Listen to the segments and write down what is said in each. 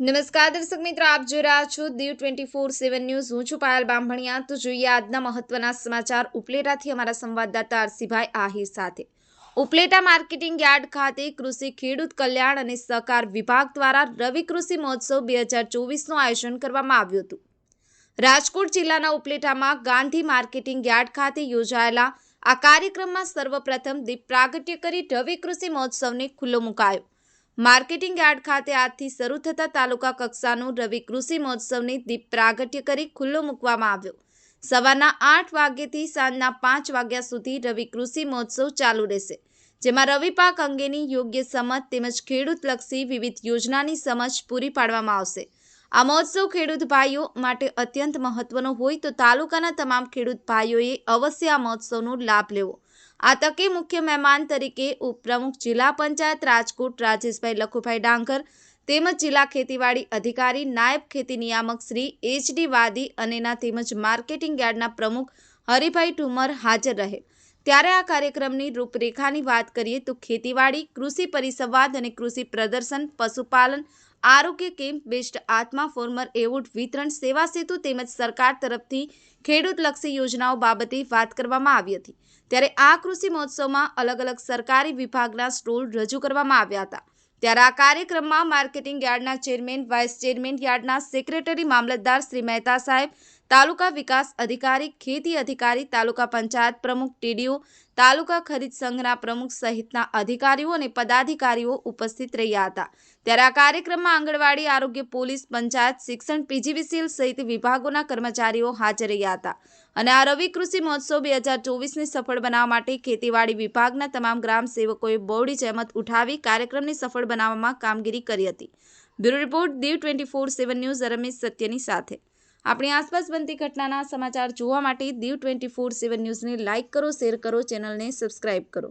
નમસ્કાર દર્શક મિત્રો, આપ જોઈ રહ્યા છો Diu twenty four seven news. હું છું પાયલ બામભણિયા. તો જોઈએ આજના મહત્વના સમાચાર ઉપલેટાથી અમારા સંવાદદાતા અરસીભાઈ આહિર સાથે. ઉપલેટા માર્કેટિંગ યાર્ડ ખાતે કૃષિ, ખેડૂત કલ્યાણ અને સહકાર વિભાગ દ્વારા રવિ કૃષિ મહોત્સવ બે હજાર ચોવીસનું આયોજન કરવામાં આવ્યું હતું. રાજકોટ જિલ્લાના ઉપલેટામાં ગાંધી માર્કેટિંગ યાર્ડ ખાતે યોજાયેલા આ કાર્યક્રમમાં સર્વપ્રથમ દીપ પ્રાગટ્ય કરી રવિ કૃષિ મહોત્સવને ખુલ્લો મુકાયો. માર્કેટિંગ યાર્ડ ખાતે આજથી શરૂ થતા તાલુકા કક્ષાનું રવિ કૃષિ મહોત્સવની દીપ પ્રાગટ્ય કરી ખુલ્લો મૂકવામાં આવ્યો. સવારના આઠ વાગ્યેથી સાંજના પાંચ વાગ્યા સુધી રવિ કૃષિ મહોત્સવ ચાલુ રહેશે, જેમાં રવિ પાક અંગેની યોગ્ય સમજ તેમજ ખેડૂતલક્ષી વિવિધ યોજનાની સમજ પૂરી પાડવામાં આવશે. આ મહોત્સવ ખેડૂત ભાઈઓ માટે અત્યંત મહત્વનો હોય તો તાલુકાના તમામ ખેડૂત ભાઈઓએ અવશ્ય આ મહોત્સવનો લાભ લેવો. આ તકે મુખ્ય મહેમાન તરીકે ઉપપ્રમુખ જિલ્લા પંચાયત રાજકોટ રાજેશભાઈ લખુભાઈ ડાંગર તેમજ જિલ્લા ખેતીવાડી અધિકારી નાયબ ખેતી નિયામક શ્રી એચડી વાદી અનેના તેમજ માર્કેટિંગ યાર્ડના પ્રમુખ હરિભાઈ ઠુમર હાજર રહે. ત્યારે આ કાર્યક્રમની રૂપરેખાની વાત કરીએ તો ખેતીવાડી, કૃષિ પરિસંવાદ અને કૃષિ પ્રદર્શન, પશુપાલન આરોગ્ય કેમ્પ બેસ્ટ આત્મા ફોર્મર એવોર્ડ વિતરણ સેવા સેતુ તેમજ સરકાર તરફથી ખેડૂતલક્ષી યોજનાઓ બાબતે વાત કરવામાં આવી હતી. ત્યારે આ કૃષિ મહોત્સવમાં અલગ અલગ સરકારી વિભાગના સ્ટોલ રજૂ કરવામાં આવ્યા હતા. ત્યારે આ કાર્યક્રમમાં માર્કેટિંગ યાર્ડના ચેરમેન, વાઇસ ચેરમેન યાર્ડના સેક્રેટરી મામલતદાર શ્રી મહેતા સાહેબ તાલુકા વિકાસ અધિકારી, ખેતી અધિકારી, તાલુકા પંચાયત પ્રમુખ, ટીડીઓ, તાલુકા ખરીદ સંઘના પ્રમુખ સહિતના અધિકારીઓ અને પદાધિકારીઓ ઉપસ્થિત રહ્યા હતા. ત્યારે આ કાર્યક્રમમાં આંગણવાડી, આરોગ્ય, પોલીસ, પંચાયત, શિક્ષણ પીજીવીસીએલ સહિત વિભાગોના કર્મચારીઓ હાજર રહ્યા હતા. અને આ રવિ કૃષિ મહોત્સવ બે હજાર ચોવીસને સફળ બનાવવા માટે ખેતીવાડી વિભાગના તમામ ગ્રામ સેવકોએ બહોળી જહેમત ઉઠાવી કાર્યક્રમને સફળ બનાવવામાં કામગીરી કરી હતી. Bureau report Diu twenty four seven news Ramesh સત્યની સાથે. આપણી આસપાસ બનતી ઘટનાના સમાચાર જોવા માટે દીવ ટ્વેન્ટી ફોર સેવન ન્યૂઝને લાઇક કરો, શેર કરો, ચેનલને સબસ્ક્રાઇબ કરો.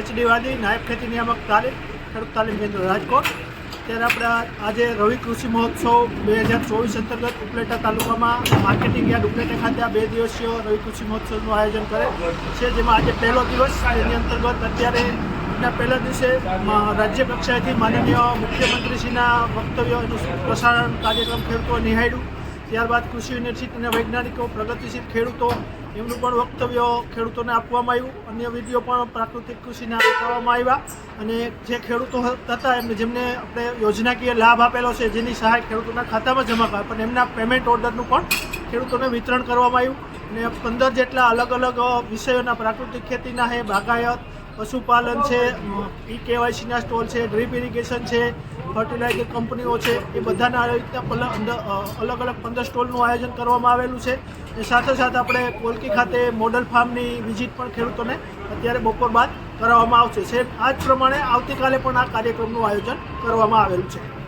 એચડી વાદી નાયબ ખેતી નિયામક તાલીમ ખેડૂત તાલીમ કેન્દ્ર રાજકોટ. ત્યારે આપણે આજે રવિ કૃષિ મહોત્સવ બે હજાર ચોવીસ અંતર્ગત ઉપલેટા તાલુકામાં માર્કેટિંગ યાર્ડ ઉપલેટા ખાતે આ બે દિવસીય રવિ કૃષિ મહોત્સવનું આયોજન કરે છે, જેમાં આજે પહેલો દિવસ એની અંતર્ગત અત્યારે એના પહેલા દિવસે રાજ્ય કક્ષાએથી માનનીય મુખ્યમંત્રીશ્રીના વક્તવ્યોનું પ્રસારણ કાર્યક્રમ ખેડૂતો નિહાળ્યું. ત્યારબાદ કૃષિ યુનિવર્સિટી અને વૈજ્ઞાનિકો, પ્રગતિશીલ ખેડૂતો, એમનું પણ વક્તવ્ય ખેડૂતોને આપવામાં આવ્યું. અન્ય વીડિયો પણ પ્રાકૃતિક કૃષિના બતાવવામાં આવ્યા અને જે ખેડૂતો હતા એમને જેમને આપણે યોજનાકીય લાભ આપેલો છે, જેની સહાય ખેડૂતોના ખાતામાં જમા કરાય, પણ એમના પેમેન્ટ ઓર્ડરનું પણ ખેડૂતોને વિતરણ કરવામાં આવ્યું. અને પંદર જેટલા અલગ અલગ વિષયોના પ્રાકૃતિક ખેતીના છે, બાગાયત, પશુપાલન છે, ઈ કેવાયસીના સ્ટોલ છે, ડ્રીપ ઇરિગેશન છે ફર્ટિલાઇઝર કંપનીઓ છે એ બધાના આવી રીતના અંદર, અલગ અલગ પંદર સ્ટોલનું આયોજન કરવામાં આવેલું છે. એ સાથે સાથે આપણે કોલકી ખાતે મોડલ ફાર્મની વિઝિટ પણ ખેડૂતોને અત્યારે બપોર બાદ કરાવવામાં આવશે. છે આ જ પ્રમાણે આવતીકાલે પણ આ કાર્યક્રમનું આયોજન કરવામાં આવેલું છે.